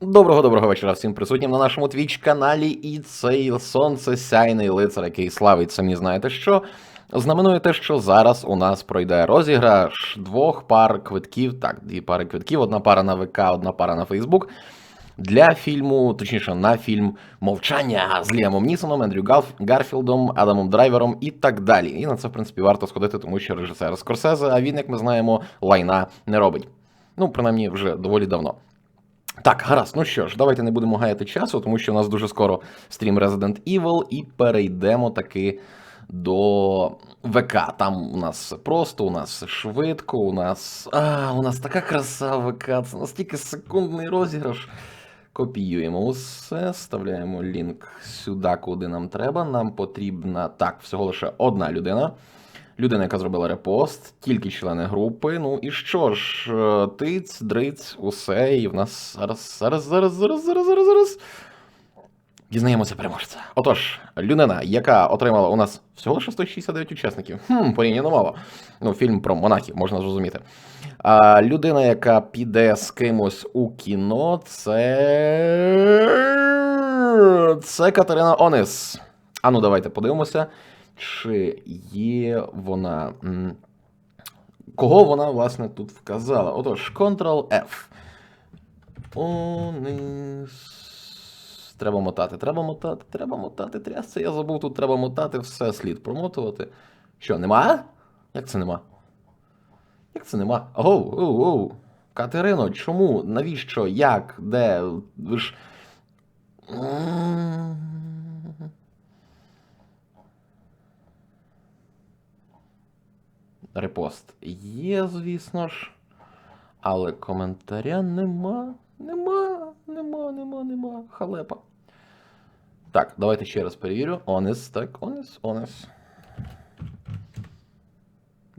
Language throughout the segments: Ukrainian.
Доброго доброго вечора всім присутнім на нашому твіч каналі. І цей сонцесяйний лицар, який славить самі знаєте що. Знаменує те, що зараз у нас пройде розіграш двох пар квитків. Так, дві пари квитків, одна пара на ВК, одна пара на Фейсбук. Для фільму, точніше, на фільм Мовчання з Ліамом Нісоном, Ендрю Гарфілдом, Адамом Драйвером і так далі. І на це, в принципі, варто сходити, тому що режисер Скорсезе, а він, як ми знаємо, лайна не робить. Ну, принаймні, вже доволі давно. Так, гаразд, ну що ж, давайте не будемо гаяти часу, тому що у нас дуже скоро стрім Resident Evil, і перейдемо таки до ВК. Там у нас все просто, у нас швидко, у нас. А, у нас така краса ВК, це настільки секундний розіграш. Копіюємо усе, вставляємо лінк сюди, куди нам треба. Нам потрібна так, всього лише одна людина. Людина, яка зробила репост, тільки члени групи. Ну і що ж, е, тиць, дриць, усе, і в нас зараз, зараз, зараз, зараз, зараз, зараз, зараз. Дізнаємося переможця. Отож, людина, яка отримала у нас всього лише 169 учасників. Хм, порівняно мало. Ну, фільм про монахів, можна зрозуміти. А людина, яка піде з кимось у кіно, це. Це Катерина Онис. А ну, давайте подивимося, чи є вона. Кого вона, власне, тут вказала? Отож, Ctrl-F. Онис. Треба мотати, треба мотати, треба мотати. Трясся, я забув, тут треба мотати, все слід промотувати. Що, нема? Як це нема? Як це нема? Оу, оу, оу. Катерино, чому? Навіщо? Як? Де? Ви ж. Репост є, звісно ж. Але коментаря нема. Нема, нема, нема, нема. Халепа. Так, давайте ще раз перевірю. Онес, так, онес, онес.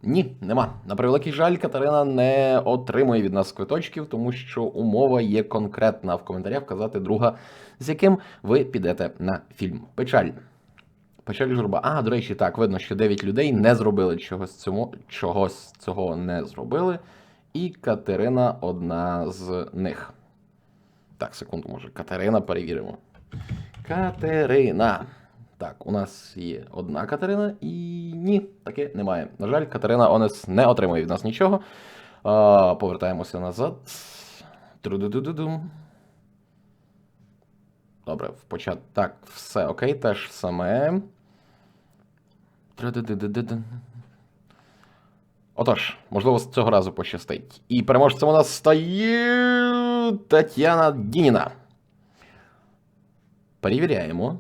Ні, нема. На превеликий жаль, Катерина не отримує від нас квиточків, тому що умова є конкретна в коментарях вказати друга, з яким ви підете на фільм. Печаль. Печаль журба. А, до речі, так, видно, що 9 людей не зробили чогось цьому, чогось цього не зробили. І Катерина одна з них. Так, секунду, може. Катерина перевіримо. Катерина. Так, у нас є одна Катерина, і ні, таке немає. На жаль, Катерина Онес не отримує від нас нічого. А, повертаємося назад. Тру-ду-ду-ду-дум. Добре, в почат... Так, все окей, те ж саме. Отож, можливо, з цього разу пощастить. І переможцем у нас стає Тетяна Дініна. Перевіряємо.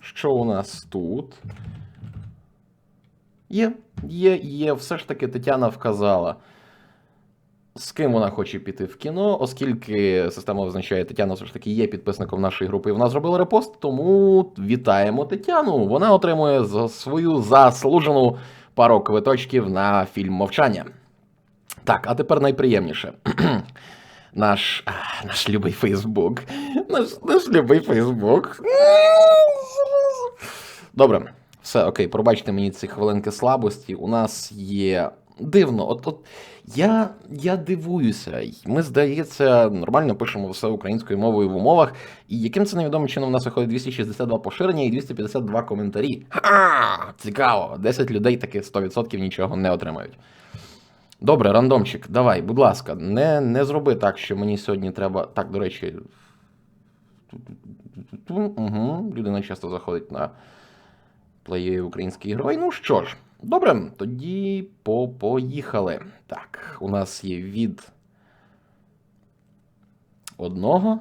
Що у нас тут? Є, є, є. Все ж таки Тетяна вказала, з ким вона хоче піти в кіно, оскільки система визначає Тетяна все ж таки є підписником нашої групи, і вона зробила репост, тому вітаємо Тетяну. Вона отримує за свою заслужену пару квиточків на фільм Мовчання. Так, а тепер найприємніше. Наш, наш любий Фейсбук. Наш, наш любий Фейсбук. Добре, все окей, пробачте мені ці хвилинки слабості. У нас є дивно. От, от я, я дивуюся. Ми, здається, нормально пишемо все українською мовою в умовах. І яким це невідомим чином у нас виходить 262 поширення і 252 коментарі. Ха! Цікаво. 10 людей таки 100% нічого не отримають. Добре, рандомчик, давай, будь ласка, не, не зроби так, що мені сьогодні треба. Так, до речі. Угу. Людина часто заходить на плеє український герой. Ну що ж, добре, тоді по поїхали. Так, у нас є від одного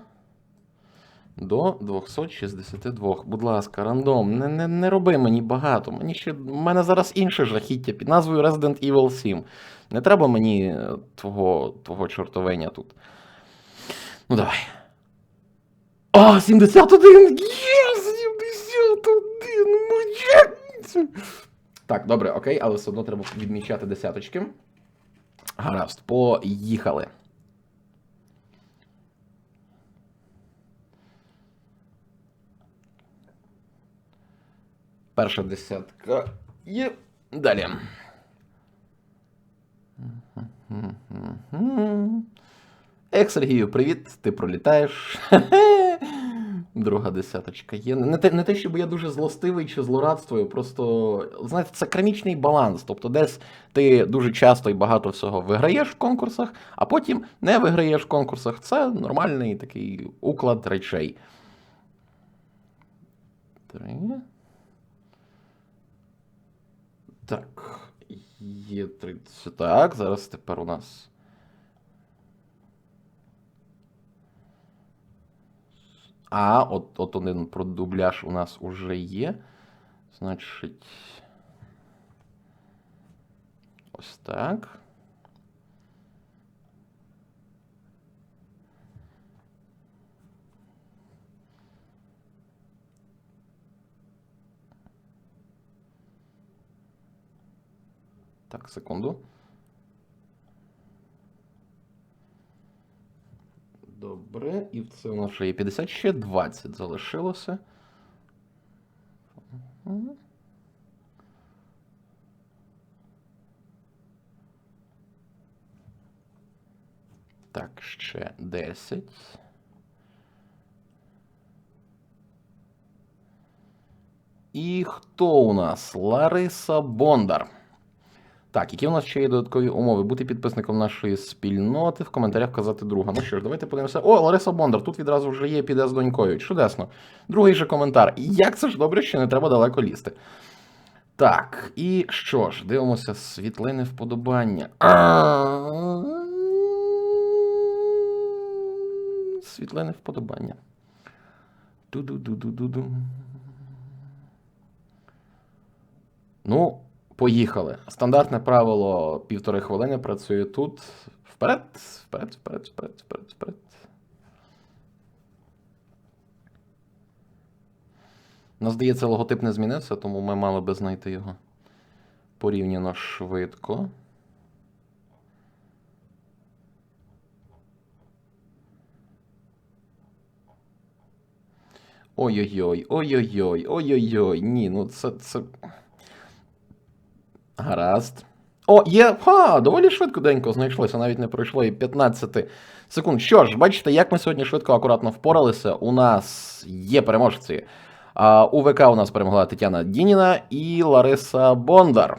до 262. Будь ласка, рандом, не, не, не роби мені багато. Мені ще. У мене зараз інше жахіття під назвою Resident Evil 7. Не треба мені е, твого, твого чортовення тут. Ну давай. О, 71! Є! 71! Молодець! Так, добре, окей, але все одно треба відмічати десяточки. Гаразд, поїхали. Перша десятка є. Далі. Ех, Сергію, привіт, ти пролітаєш. Друга десяточка є. Не те, не те, щоб я дуже злостивий чи злорадствую, просто, знаєте, це крамічний баланс. Тобто, десь ти дуже часто і багато всього виграєш в конкурсах, а потім не виграєш в конкурсах. Це нормальний такий уклад речей. Три. Так. Є 30. Так, зараз тепер у нас. А, от, от один про дубляж у нас уже є. Значить. Ось так. Так, секунду. Добре, це у нас вже є 50, ще 20 залишилося. Так, ще 10. І хто у нас? Лариса Бондар. Так, які у нас ще є додаткові умови? Бути підписником нашої спільноти, в коментарях казати друга. Ну що ж, давайте подивимося. О, Лариса Бондар, тут відразу вже є, піде з донькою. Чудесно. Другий же коментар. Як це ж добре, що не треба далеко лізти. Так, і що ж, дивимося світлини вподобання. Світлини вподобання. Ду-ду-ду-ду-ду-ду. Ну, поїхали. Стандартне правило півтори хвилини працює тут. Вперед, вперед, вперед, вперед, вперед, вперед. Ну, здається, логотип не змінився, тому ми мали би знайти його порівняно швидко. Ой-ой-ой, ой-ой-ой, ой-ой-ой. Ні, ну це. це... Гаразд. О, є. Ха, доволі швидко знайшлося, навіть не пройшло і 15 секунд. Що ж, бачите, як ми сьогодні швидко, акуратно впоралися. У нас є переможці. А, у ВК у нас перемогла Тетяна Дініна і Лариса Бондар.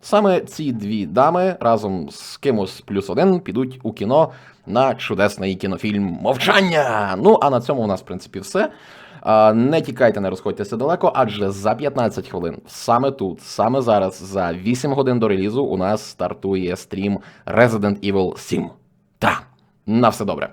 Саме ці дві дами разом з кимось плюс один підуть у кіно на чудесний кінофільм Мовчання. Ну, а на цьому у нас, в принципі, все. Не тікайте, не розходьтеся далеко, адже за 15 хвилин, саме тут, саме зараз, за 8 годин до релізу, у нас стартує стрім Resident Evil 7. Та, на все добре.